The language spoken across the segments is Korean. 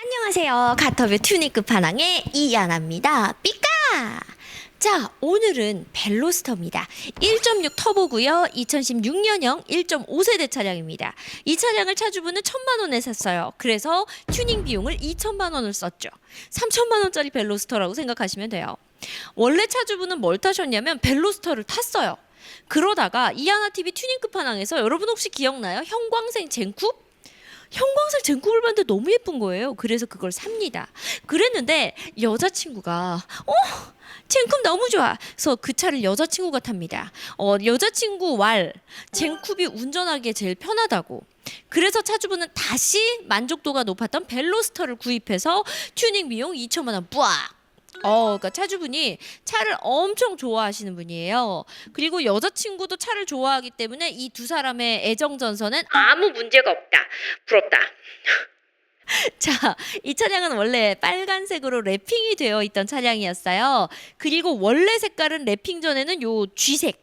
안녕하세요. 가터뷰 튜닝 끝판왕의 이야나입니다. 삐까! 자, 오늘은 벨로스터입니다. 1.6 터보고요. 2016년형 1.5세대 차량입니다. 이 차량을 차주분은 1천만 원에 샀어요. 그래서 튜닝 비용을 2천만 원을 썼죠. 3천만 원짜리 벨로스터라고 생각하시면 돼요. 원래 차주분은 뭘 타셨냐면 벨로스터를 탔어요. 그러다가 이하나 TV 튜닝 끝판왕에서 여러분 혹시 기억나요? 형광색 젠쿱? 형광색 젠쿱을 봤는데 너무 예쁜 거예요. 그래서 그걸 삽니다. 그랬는데 여자친구가 어 젠쿱 너무 좋아. 그래서 그 차를 여자친구가 탑니다. 어 여자친구 왈 젠쿱이 운전하기에 제일 편하다고. 그래서 차주분은 다시 만족도가 높았던 벨로스터를 구입해서 튜닝 비용 2천만 원 뿌악. 어, 그러니까 차주분이 차를 엄청 좋아하시는 분이에요. 그리고 여자친구도 차를 좋아하기 때문에 이 두 사람의 애정 전선은 아무 문제가 없다. 부럽다. 자, 이 차량은 원래 빨간색으로 랩핑이 되어 있던 차량이었어요. 그리고 원래 색깔은 랩핑 전에는 요 쥐색,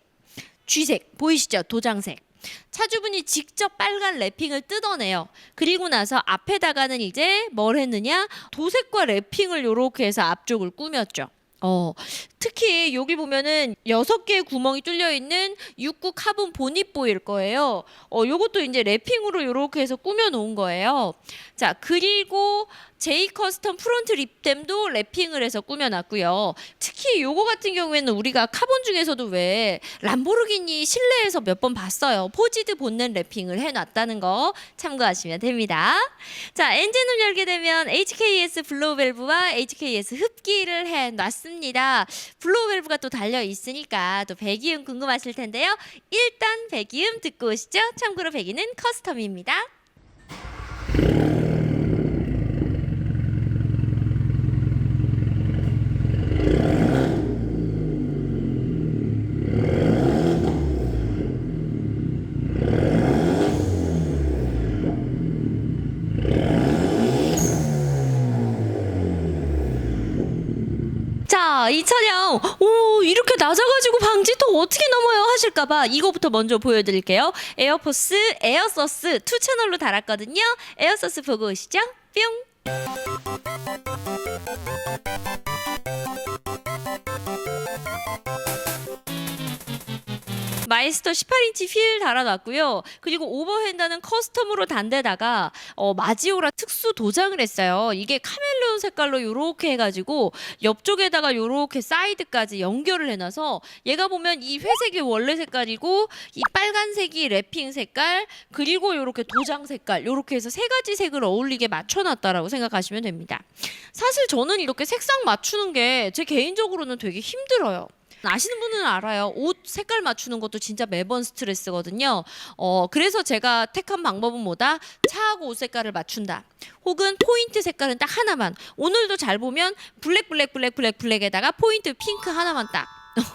쥐색 보이시죠? 도장색. 차주분이 직접 빨간 랩핑을 뜯어내요. 그리고 나서 앞에다가는 이제 뭘 했느냐? 도색과 랩핑을 요렇게 해서 앞쪽을 꾸몄죠. 어, 특히 여기 보면은 여섯 개의 구멍이 뚫려 있는 69 카본 보닛 보일 거예요. 어, 요것도 이제 랩핑으로 요렇게 해서 꾸며 놓은 거예요. 자, 그리고 제이 커스텀 프론트 립댐도 랩핑을 해서 꾸며 놨고요. 특히 요거 같은 경우에는 우리가 카본 중에서도 왜 람보르기니 실내에서 몇 번 봤어요. 포지드 본넷 랩핑을 해 놨다는 거 참고하시면 됩니다. 자, 엔진을 열게 되면 HKS 블로우 밸브와 HKS 흡기를 해 놨습니다. 블로우 밸브가 또 달려 있으니까 또 배기음 궁금하실 텐데요. 일단 배기음 듣고 오시죠. 참고로 배기는 커스텀입니다. 자, 이 차량, 오, 이렇게 낮아가지고 방지턱 어떻게 넘어요? 하실까봐 이거부터 먼저 보여드릴게요. 에어포스 에어서스 2 채널로 달았거든요. 에어서스 보고 오시죠. 뿅. 마이스터 18인치 휠 달아놨고요. 그리고 오버핸드는 커스텀으로 단 데다가 어, 마지오라 특수 도장을 했어요. 이게 카멜레온 색깔로 요렇게 해가지고 옆쪽에다가 요렇게 사이드까지 연결을 해놔서 얘가 보면 이 회색이 원래 색깔이고 이 빨간색이 랩핑 색깔 그리고 요렇게 도장 색깔 요렇게 해서 세 가지 색을 어울리게 맞춰놨다라고 생각하시면 됩니다. 사실 저는 이렇게 색상 맞추는 게 제 개인적으로는 되게 힘들어요. 아시는 분은 알아요. 옷 색깔 맞추는 것도 진짜 매번 스트레스거든요. 어, 그래서 제가 택한 방법은 뭐다? 차하고 옷 색깔을 맞춘다. 혹은 포인트 색깔은 딱 하나만. 오늘도 잘 보면 블랙 블랙 블랙 블랙 블랙에다가 포인트 핑크 하나만 딱.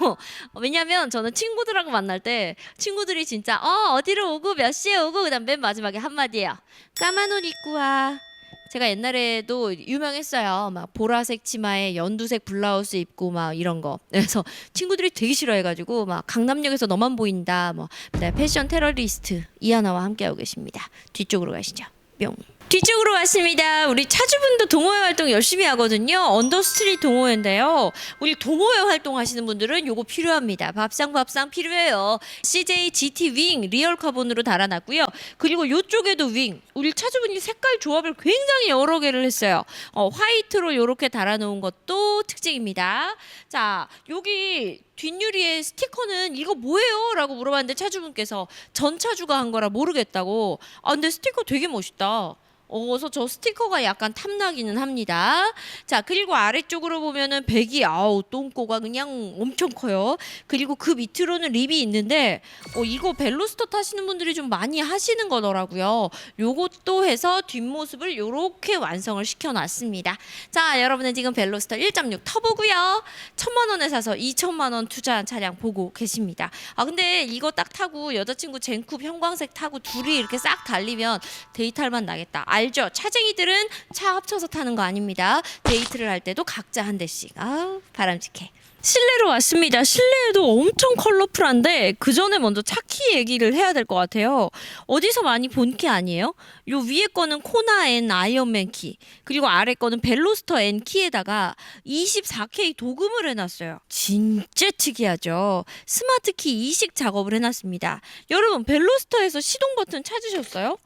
어, 왜냐면 저는 친구들하고 만날 때 친구들이 진짜 어 어디로 오고 몇 시에 오고 그다음 맨 마지막에 한마디예요. 까만 옷 입고 와. 제가 옛날에도 유명했어요. 막 보라색 치마에 연두색 블라우스 입고 막 이런 거. 그래서 친구들이 되게 싫어해가지고 막 강남역에서 너만 보인다. 뭐 네, 패션 테러리스트 이하나와 함께하고 계십니다. 뒤쪽으로 가시죠. 뿅. 뒤쪽으로 왔습니다. 우리 차주분도 동호회 활동 열심히 하거든요. 언더스트릿 동호회인데요. 우리 동호회 활동하시는 분들은 요거 필요합니다. 밥상 밥상 필요해요. CJ GT 윙 리얼 카본으로 달아놨고요. 그리고 요쪽에도 윙. 우리 차주분이 색깔 조합을 굉장히 여러 개를 했어요. 어, 화이트로 요렇게 달아놓은 것도 특징입니다. 자, 여기 뒷유리에 스티커는 이거 뭐예요? 라고 물어봤는데 차주분께서 전 차주가 한 거라 모르겠다고. 아, 근데 스티커 되게 멋있다. 어, 그래서 저 스티커가 약간 탐나기는 합니다. 자, 그리고 아래쪽으로 보면은 백이 아우 똥꼬가 그냥 엄청 커요. 그리고 그 밑으로는 립이 있는데 어, 이거 벨로스터 타시는 분들이 좀 많이 하시는 거더라고요. 요것도 해서 뒷모습을 요렇게 완성을 시켜놨습니다. 자, 여러분은 지금 벨로스터 1.6 터보고요. 천만 원에 사서 2천만 원 투자한 차량 보고 계십니다. 아, 근데 이거 딱 타고 여자친구 젠쿱 형광색 타고 둘이 이렇게 싹 달리면 데이트할 만 나겠다. 아, 알죠? 차쟁이들은 차 합쳐서 타는 거 아닙니다. 데이트를 할 때도 각자 한 대씩. 아, 바람직해. 실내로 왔습니다. 실내에도 엄청 컬러풀한데 그 전에 먼저 차키 얘기를 해야 될 것 같아요. 어디서 많이 본 키 아니에요? 요 위에 거는 코나 N 아이언맨 키 그리고 아래 거는 벨로스터 N 키에다가 24K 도금을 해놨어요. 진짜 특이하죠. 스마트 키 이식 작업을 해놨습니다. 여러분 벨로스터에서 시동 버튼 찾으셨어요?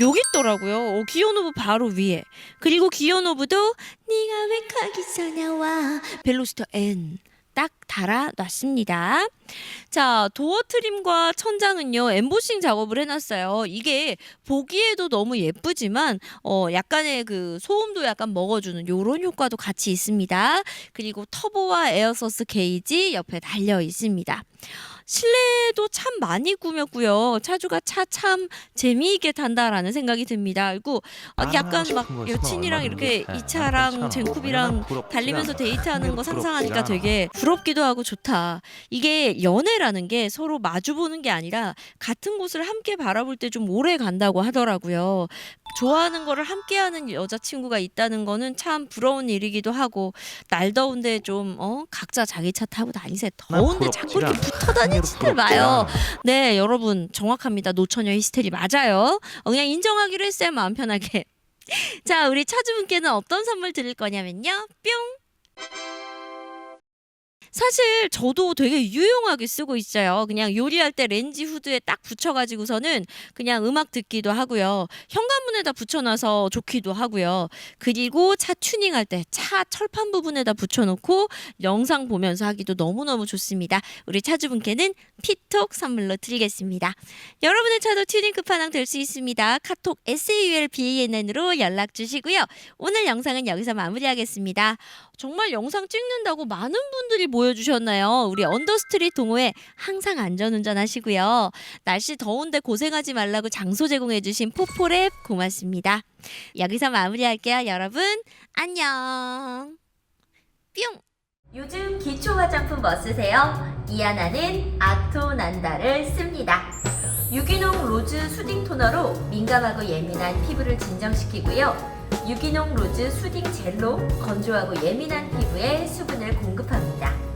여기 있더라고요. 어, 기어노브 바로 위에. 그리고 기어노브도 네가 왜 거기서 나와 벨로스터 N 딱 달아놨습니다. 자 도어 트림과 천장은요 엠보싱 작업을 해놨어요. 이게 보기에도 너무 예쁘지만 어 약간의 그 소음도 약간 먹어주는 요런 효과도 같이 있습니다. 그리고 터보와 에어서스 게이지 옆에 달려 있습니다. 실내도 참 많이 꾸몄고요. 차주가 차 참 재미있게 탄다라는 생각이 듭니다. 그리고 어, 아, 약간 막 여친이랑 이렇게 좋대. 이 차랑 괜찮아. 젠쿠비랑 얼마나 부럽지가 달리면서. 데이트하는 거 상상하니까. 되게 부럽기도 하고 좋다. 이게 연애라는 게 서로 마주 보는 게 아니라 같은 곳을 함께 바라볼 때 좀 오래 간다고 하더라고요. 좋아하는 거를 함께 하는 여자친구가 있다는 거는 참 부러운 일이기도 하고 날 더운데 좀 어, 각자 자기 차 타고 다니세요. 더운데 자꾸 이렇게 붙어 다니 마요. 네, 여러분 정확합니다. 노처녀 히스테리 맞아요. 어, 그냥 인정하기로 했어요. 마음 편하게. 자, 우리 차주분께는 어떤 선물 드릴 거냐면요. 뿅. 사실 저도 되게 유용하게 쓰고 있어요. 그냥 요리할 때 렌지 후드에 딱 붙여가지고서는 그냥 음악 듣기도 하고요. 현관문에다 붙여놔서 좋기도 하고요. 그리고 차 튜닝할 때 차 철판 부분에다 붙여놓고 영상 보면서 하기도 너무너무 좋습니다. 우리 차주분께는 피톡 선물로 드리겠습니다. 여러분의 차도 튜닝 끝판왕 될 수 있습니다. 카톡 SAULBANN으로 연락 주시고요. 오늘 영상은 여기서 마무리하겠습니다. 정말 영상 찍는다고 많은 분들이 모여 주셨나요? 우리 언더스트릿 동호회 항상 안전운전 하시고요. 날씨 더운데 고생하지 말라고 장소 제공해주신 포포랩 고맙습니다. 여기서 마무리할게요, 여러분. 안녕. 뿅. 요즘 기초 화장품 뭐 쓰세요? 이하나는 아토난다를 씁니다. 유기농 로즈 수딩 토너로 민감하고 예민한 피부를 진정시키고요. 유기농 로즈 수딩 젤로 건조하고 예민한 피부에 수분을 공급합니다.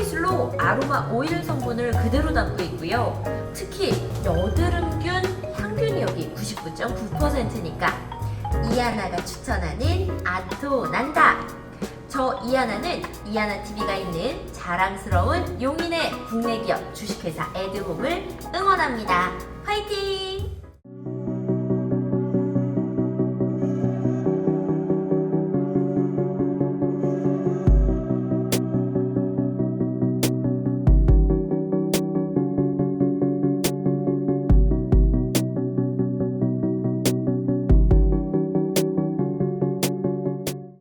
기술로 아로마 오일 성분을 그대로 담고 있고요. 특히 여드름균 향균력이 99.9%니까 이하나가 추천하는 아토 난다. 저 이하나는 이하나 TV가 있는 자랑스러운 용인의 국내 기업 주식회사 에드홈을 응원합니다. 화이팅!